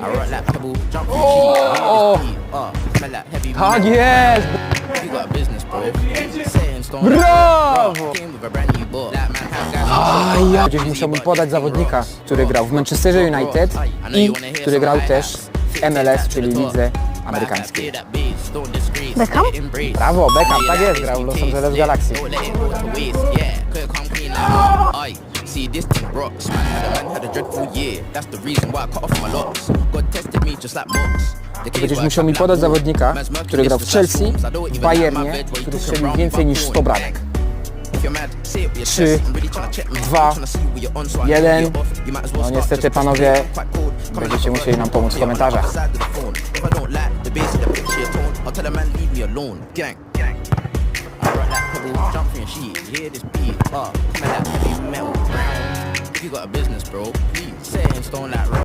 I rock like pebble, jump from sheet. Smell like heavy Tak jest! Brawo! Ja gdzieś musiałbym podać zawodnika, który grał w Manchesterze United i który grał też w MLS, czyli lidze amerykańskiej. Beckham? Brawo, Beckham, tak jest, grał w Los Angeles Galaxy. See this thing rocks, man. Had a man had a dreadful year. That's the reason why I cut off my locks. God tested me just like case Będziesz musiał mi podać zawodnika, który grał w Chelsea, w Bayernie, który strzelił więcej niż 100 phone. bramek. If you're mad, say it with your Trzy, chest. I'm really tryna check me. dwa, Tryna see what you're on, so I know jeden. you're off. You might as well No start niestety, panowie, będziecie musieli nam pomóc w komentarzach. Gang. you got a business, bro. Please, say and stone that road.